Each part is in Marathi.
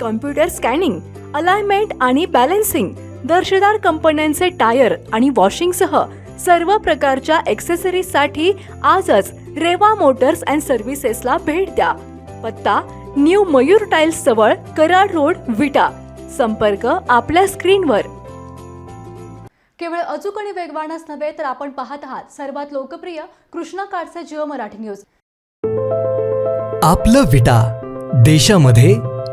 कम्प्युटर स्कॅनिंग अलाइनमेंट आणि बॅलन्सिंग दर्जेदार कंपन्यांचे टायर आणि वॉशिंगसह सर्व प्रकारच्या एक्सेसरीजसाठी आजच रेवा मोटर्स अँड सर्व्हिसेसला भेट द्या. पत्ता न्यू मयूर टाइल्स जवळ कराड रोड विटा. संपर्क आपल्या स्क्रीनवर केवळ अचूक आणि वेगवानच नव्हे तर आपण पाहत आहात सर्वात लोकप्रिय कृष्णा काडचे जिओ मराठी न्यूज आपलं विटा देशामध्ये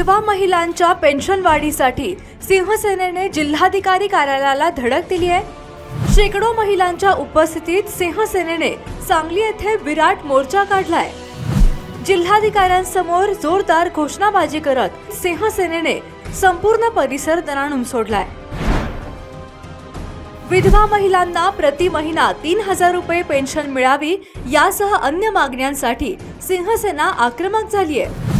विधवा महिलांच्या पेन्शन वाढीसाठी सिंहसेनेने जिल्हाधिकारी कार्यालयाला धडक दिली आहे. शेकडो महिलांच्या उपस्थितीत सिंहसेनेने सांगली येथे विराट मोर्चा काढलाय. जिल्हाधिकाऱ्यांसमोर जोरदार घोषणाबाजी करत सिंहसेनेने संपूर्ण परिसर दणाणून सोडलाय. विधवा महिलांना प्रति महिना तीन हजार रुपये पेन्शन मिळावी यासह अन्य मागण्यांसाठी सिंहसेना आक्रमक झाली आहे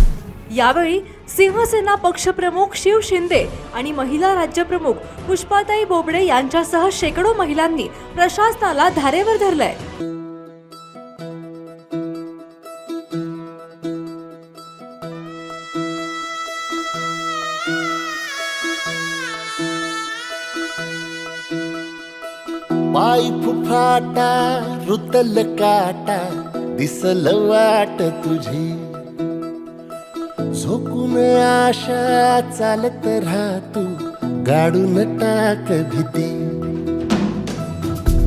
यावेळी सिंहसेना पक्षप्रमुख शिव शिंदे आणि महिला राज्यप्रमुख पुष्पाताई बोबडे यांच्यासह शेकडो महिलांनी प्रशासनाला धारेवर धरलंय. पाय फुफाटा रुतल काटा दिसल वाट तुझी. झोकून आशा चालत राहतू गाडून टाक भीती.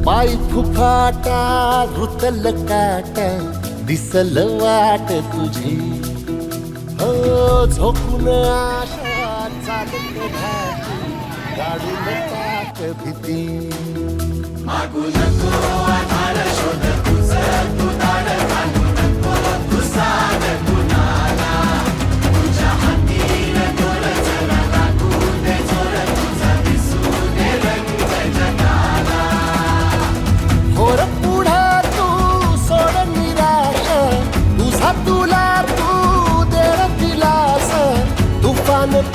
पाय फुफाटा रुतल काटा दिसल वाट तुझी. हो झोकून आशा चालत राहतू गाडून टाक भीती. मागून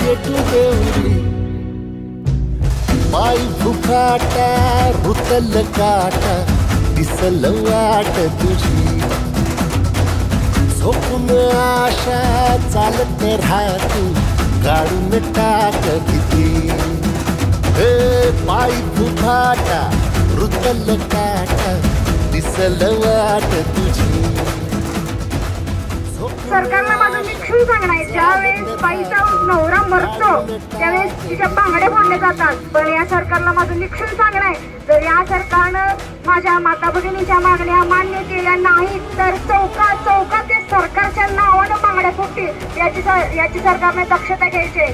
पेटू देवरी पाय फुकाटा रुतल काटा दिसल वाट तुझी. झोपून आशा चालत राहतू काढून टाक भीती हे पाय फुफाटा रुतल काटा दिसल वाट तुझी. सरकारला माझं निक्षून सांगणार आहे ज्यावेळेस बाईचा नवरा मरतो त्यावेळेस तिच्या बांगड्या फोडल्या जातात. पण या सरकारला माझं निक्षून सांगणं आहे जर या सरकारनं माझ्या माता भगिनीच्या मागण्या मान्य केल्या नाहीत तर चौका चौका ते सरकारच्या नावानं बांगड्या फुटतील याची सर- याची सरकारने दक्षता घ्यायची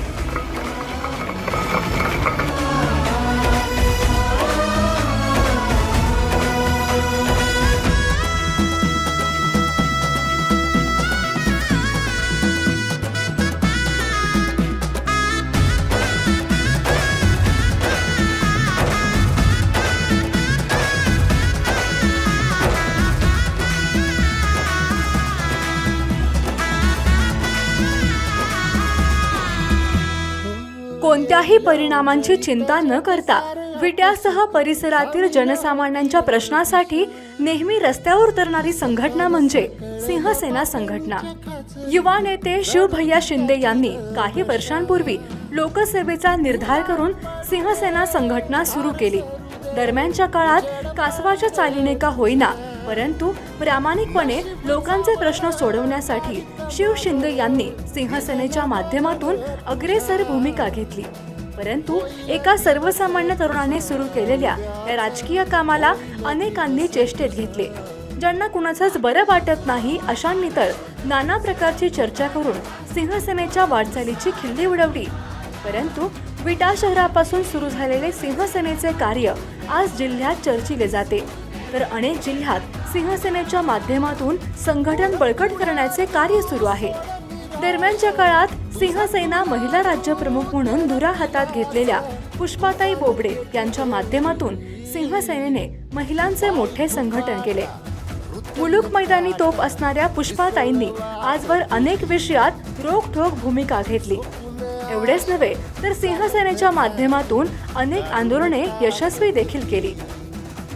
कोणत्याही परिणामांची चिंता न करता विट्यासह परिसरातील जनसामान्यांच्या प्रश्नासाठी नेहमी रस्त्यावर उतरणारी संघटना म्हणजे सिंहसेना संघटना. युवा नेते शिवभैया शिंदे यांनी काही वर्षांपूर्वी लोकसेवेचा निर्धार करून सिंहसेना संघटना सुरू केली. दरम्यानच्या काळात कासवाच्या चालीने का होईना परंतु प्रामाणिकपणे लोकांचे प्रश्न सोडवण्यासाठी शिव शिंदे यांनी सिंहसेनेच्या माध्यमातून अग्रेसर भूमिका घेतली. परंतु एका सर्वसामान्य तरुणाने सुरू केलेल्या या राजकीय कामाला अनेकांनी चेष्टेत घेतले. ज्यांना कुणाचंच बरं वाटत नाही अशांनी तर नाना प्रकारची चर्चा करून सिंहसेनेच्या वाटचालीची खिल्ली उडवली. परंतु विटा शहरापासून सुरू झालेले सिंहसेनेचे कार्य आज जिल्ह्यात चर्चिले जाते. तर अनेक जिल्ह्यात सिंहसेनेच्या माध्यमातून संघटन बळकट करण्याचे कार्य सुरू आहे. दरम्यानच्या काळात सिंहसेना महिला राज्यप्रमुख म्हणून धुरा हातात घेतलेल्या पुष्पाताई बोबडे यांच्या माध्यमातून सिंहसेनेने महिलांचे मोठे संघटन केले. मुलुक मैदानी तोप असणाऱ्या पुष्पाताईंनी आजवर अनेक विषयात रोखठोक भूमिका घेतली. एवढेच नव्हे तर सिंहसेनेच्या माध्यमातून अनेक आंदोलने यशस्वी देखील केली.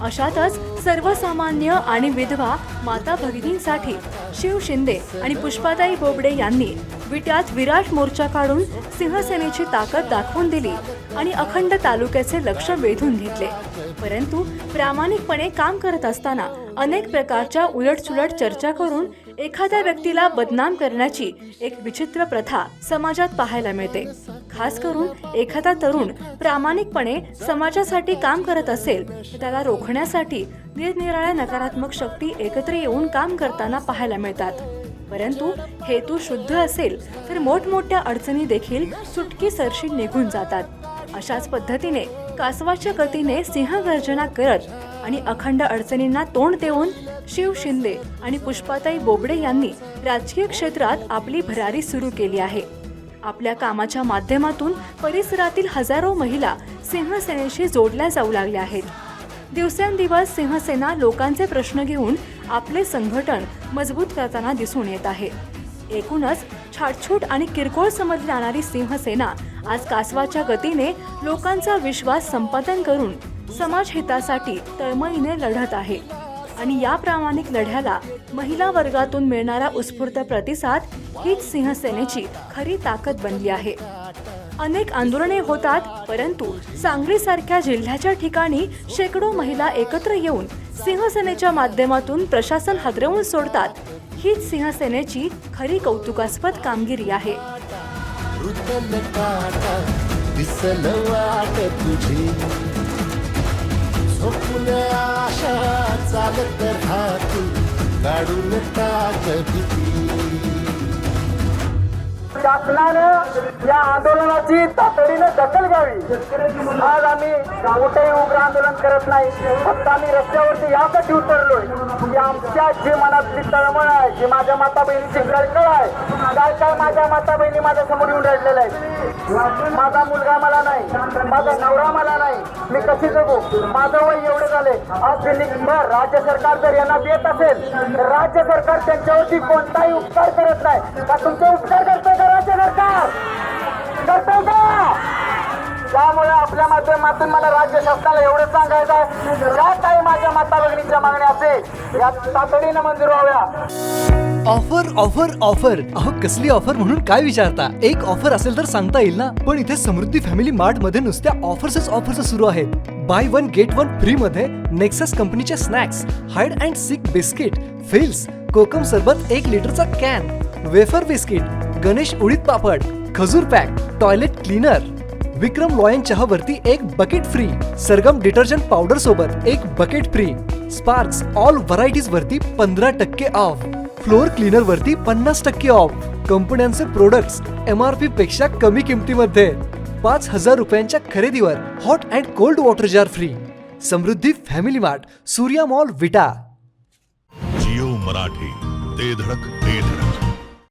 अशातच सर्वसामान्य आणि विधवा माता भगिनींसाठी शिव शिंदे आणि पुष्पाताई बोबडे यांनी विट्यात विराट मोर्चा काढून सिंहसेनेची ताकद दाखवून दिली आणि अखंड तालुक्याचे लक्ष वेधून घेतले. परंतु प्रामाणिकपणे काम करत असताना अनेक प्रकारच्या उलटसुलट चर्चा करून एखाद्या व्यक्तीला बदनाम करण्याची एक विचित्र प्रथा समाजात पाहायला मिळते. खास करून एखादा तरुण प्रामाणिकपणे समाजासाठी काम करत असेल तर त्याला रोखण्यासाठी निरनिराळ्या नकारात्मक शक्ती एकत्र येऊन काम करताना पाहायला मिळतात. परंतु हेतू शुद्ध असेल तर मोठमोठ्या अडचणी देखील सुटकी सरशी निघून जातात. अशाच पद्धतीने कासवाच्या गतीने सिंहगर्जना करत आणि अखंड अडचणींना तोंड देऊन शिव शिंदे आणि पुष्पाताई बोबडे यांनी राजकीय क्षेत्रात आपली भरारी सुरू केली आहे. आपल्या कामाच्या माध्यमातून परिसरातील हजारो महिला सिंहसेनेशी जोडल्या जाऊ लागल्या आहेत. दिवसेंदिवस सिंहसेना लोकांचे प्रश्न घेऊन आपले संघटन मजबूत करताना दिसून येत आहे. एकूणच छाटछूट आणि किरकोळ समजली जाणारी सिंहसेना आज कासवाच्या गतीने लोकांचा विश्वास संपादन करून समाज हितासाठी तळमळीने लढत आहे. आणि या प्रामाणिक लढ्याला महिला वर्गातून मिळणारा उत्स्फूर्त प्रतिसाद हीच सिंहसेनेची खरी ताकद बनली आहे. अनेक आंदोलने होतात परंतु सांगलीसारख्या जिल्ह्याच्या ठिकाणी शेकडो महिला एकत्र येऊन सिंहसेनेच्या माध्यमातून प्रशासन हादरवून सोडतात हीच सिंहसेनेची खरी कौतुकास्पद कामगिरी आहे. दिसल वाट तुझी. झोपल्या आशा चालत राहती काढून टाक भीती शासनानं या आंदोलनाची तातडीनं दखल घ्यावी. आज आम्ही कुठेही उग्र आंदोलन करत नाही फक्त आम्ही रस्त्यावरती यासाठी उतरलोय. की आमच्या जी मनातली तळमळ आहे जी माझ्या माता बहिणीची कळकळ आहे काय काय माझ्या माता बहिणी माझ्यासमोर येऊन रडलेल्या आहेत. माझा मुलगा मला नाही माझा नवरा मला नाही मी कशी जगू? माझं वय एवढं झाले आज दिल्लीभर राज्य सरकार जर यांना देत असेल तर राज्य सरकार त्यांच्यावरती कोणताही उपकार करत नाही. का तुमचे उपकार करतंय करा राज्य सरकार. करतंय का त्यामुळे आपल्या माध्यमातून मला राज्य शासनाला एवढं सांगायचं आहे. ज्या काही माझ्या माता भगिनीच्या मागण्या असेल या तातडीनं मंजूर व्हाव्या. Offer offer offer. अहो कसली ऑफर म्हणून काय विचारता? एक ऑफर असेल तर सांगता येईल ना? पण इथे समृद्धी फॅमिली मार्टमध्ये नुसत्या ऑफर्सच ऑफर्स सुरू आहेत. Buy one get one free मध्ये नेक्सस कंपनीचे snacks hide and seek biscuit fills कोकम सरबत एक लिटरचा कॅन वेफर बिस्किट गणेश उडीद पापड खजूर pack toilet cleaner Vikram lion चहावरती एक bucket free Sargam detergent powder सोबत एक bucket free sparks all varieties वरती पंधरा टक्के ऑफ फ्लोअर क्लीनर वरती पन्नास टक्के ऑफ कंपन्यांचे प्रोडक्ट्स एम आर पी पेक्षा कमी किमतीमध्ये. पाच हजार रुपयांच्या खरेदीवर hot and cold water jar free Samruddhi family mart Surya mall Vita. Jio Marathi ते धडक